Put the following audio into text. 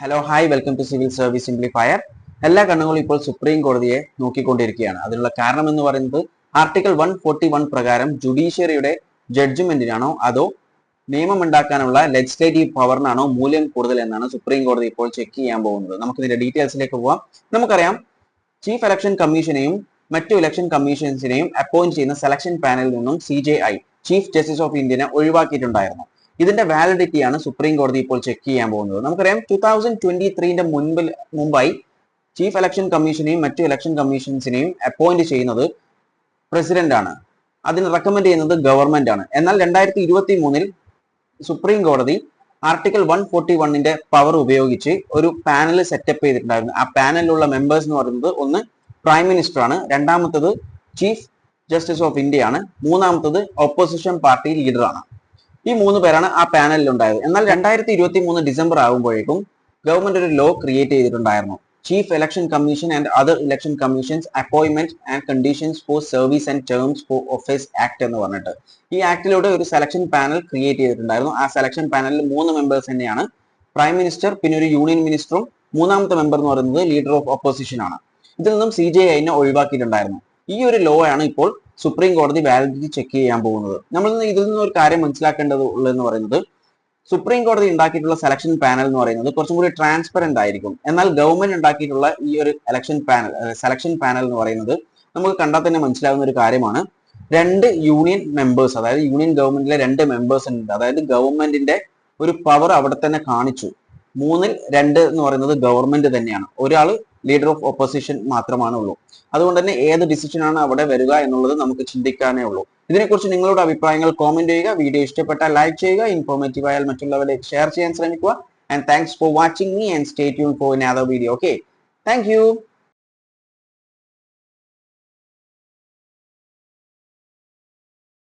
Hello hi welcome to civil service simplifier എല്ലാ കണ്ണുകളും ഇപ്പോൾ സുപ്രീം കോടതിയെ നോക്കിക്കൊണ്ടിരിക്കുകയാണ്. അതിനുള്ള കാരണം എന്ന് പറയുന്നത് ആർട്ടിക്കിൾ വൺ ഫോർട്ടി വൺ പ്രകാരം ജുഡീഷ്യറിയുടെ ജഡ്ജ്മെന്റിനാണോ അതോ നിയമം ഉണ്ടാക്കാനുള്ള ലെജിസ്ലേറ്റീവ് പവറിനാണോ മൂല്യം കൂടുതൽ എന്നാണ് സുപ്രീം കോടതി ഇപ്പോൾ ചെക്ക് ചെയ്യാൻ പോകുന്നത്. നമുക്ക് ഇതിന്റെ ഡീറ്റെയിൽസിലേക്ക് പോവാം. നമുക്കറിയാം ചീഫ് ഇലക്ഷൻ കമ്മീഷനെയും മറ്റു ഇലക്ഷൻ കമ്മീഷൻസിനെയും അപ്പോയിന്റ് ചെയ്യുന്ന സെലക്ഷൻ പാനലിൽ നിന്നും C J I chief justice of ഇന്ത്യനെ ഒഴിവാക്കിയിട്ടുണ്ടായിരുന്നു. ഇതിന്റെ വാലിഡിറ്റിയാണ് സുപ്രീം കോടതി ഇപ്പോൾ ചെക്ക് ചെയ്യാൻ പോകുന്നത്. നമുക്കറിയാം ടൂ തൗസൻഡ് ട്വന്റി ത്രീന്റെ മുൻപിൽ മുമ്പായി ചീഫ് ഇലക്ഷൻ കമ്മീഷനെയും മറ്റു ഇലക്ഷൻ കമ്മീഷൻസിനെയും അപ്പോയിന്റ് ചെയ്യുന്നത് പ്രസിഡന്റ് ആണ്. അതിന് റെക്കമെൻഡ് ചെയ്യുന്നത് ഗവൺമെന്റ് ആണ്. എന്നാൽ രണ്ടായിരത്തി ഇരുപത്തി മൂന്നിൽ സുപ്രീം കോടതി ആർട്ടിക്കിൾ വൺ ഫോർട്ടി വണ്ണിന്റെ പവർ ഉപയോഗിച്ച് ഒരു പാനൽ സെറ്റപ്പ് ചെയ്തിട്ടുണ്ടായിരുന്നു. ആ പാനലിലുള്ള മെമ്പേഴ്സ് എന്ന് പറയുന്നത് ഒന്ന് പ്രൈം മിനിസ്റ്റർ ആണ് രണ്ടാമത്തത് ചീഫ് ജസ്റ്റിസ് ഓഫ് ഇന്ത്യ ആണ് മൂന്നാമത്തത് ഓപ്പോസിഷൻ പാർട്ടി ലീഡർ ആണ്. ഈ മൂന്ന് പേരാണ് ആ പാനലിൽ ഉണ്ടായത് എന്നാൽ രണ്ടായിരത്തി ഇരുപത്തി മൂന്ന് ഡിസംബർ ആകുമ്പോഴേക്കും ഗവൺമെന്റ് ഒരു ലോ ക്രിയേറ്റ് ചെയ്തിട്ടുണ്ടായിരുന്നു. Chief election commission and other election commissions appointment and conditions for service and terms for office act എന്ന് പറഞ്ഞിട്ട്. ഈ ആക്ടിലൂടെ ഒരു സെലക്ഷൻ പാനൽ ക്രിയേറ്റ് ചെയ്തിട്ടുണ്ടായിരുന്നു. ആ സെലക്ഷൻ പാനലിൽ മൂന്ന് മെമ്പേഴ്സ് തന്നെയാണ്. പ്രൈം മിനിസ്റ്റർ പിന്നെ ഒരു യൂണിയൻ മിനിസ്റ്ററും മൂന്നാമത്തെ മെമ്പർ എന്ന് പറയുന്നത് ലീഡർ ഓഫ് ഓപ്പോസിഷൻ ആണ്. ഇതിൽ നിന്നും സി ജെ ഐനെ ഒഴിവാക്കിയിട്ടുണ്ടായിരുന്നു. ഈ ഒരു ലോ ആണ് ഇപ്പോൾ സുപ്രീം കോടതി വാലിഡിറ്റി ചെക്ക് ചെയ്യാൻ പോകുന്നത്. നമ്മൾ ഇതിൽ നിന്ന് ഒരു കാര്യം മനസ്സിലാക്കേണ്ടത് ഉള്ളതെന്ന് പറയുന്നത് സുപ്രീം കോടതി ഉണ്ടാക്കിയിട്ടുള്ള സെലക്ഷൻ പാനൽ എന്ന് പറയുന്നത് കുറച്ചും കൂടി ട്രാൻസ്പെറന്റ് ആയിരിക്കും. എന്നാൽ ഗവൺമെന്റ് ഉണ്ടാക്കിയിട്ടുള്ള ഈ ഒരു ഇലക്ഷൻ പാനൽ സെലക്ഷൻ പാനൽ എന്ന് പറയുന്നത് നമുക്ക് കണ്ടാൽ തന്നെ മനസ്സിലാവുന്ന ഒരു കാര്യമാണ്. രണ്ട് യൂണിയൻ മെമ്പേഴ്സ് അതായത് യൂണിയൻ ഗവൺമെന്റിലെ രണ്ട് മെമ്പേഴ്സ് ഉണ്ട്. അതായത് ഗവൺമെന്റിന്റെ ഒരു പവർ അവിടെ തന്നെ കാണിച്ചു. മൂന്നിൽ രണ്ട് എന്ന് പറയുന്നത് ഗവൺമെന്റ് തന്നെയാണ്. ഒരാൾ ലീഡർ ഓഫ് ഓപ്പോസിഷൻ മാത്രമാണ് ഉള്ളൂ. അതുകൊണ്ട് തന്നെ ഏത് ഡിസിഷൻ ആണ് അവിടെ വരിക എന്നുള്ളത് നമുക്ക് ചിന്തിക്കാനേ ഉള്ളൂ. ഇതിനെക്കുറിച്ച് നിങ്ങളുടെ അഭിപ്രായങ്ങൾ കോമെന്റ് ചെയ്യുക. വീഡിയോ ഇഷ്ടപ്പെട്ടാൽ ലൈക്ക് ചെയ്യുക. ഇൻഫോർമേറ്റീവ് ആയാൽ മറ്റുള്ളവരിലേക്ക് ഷെയർ ചെയ്യാൻ ശ്രമിക്കുക. And thanks for watching me and stay tune for other video okay thank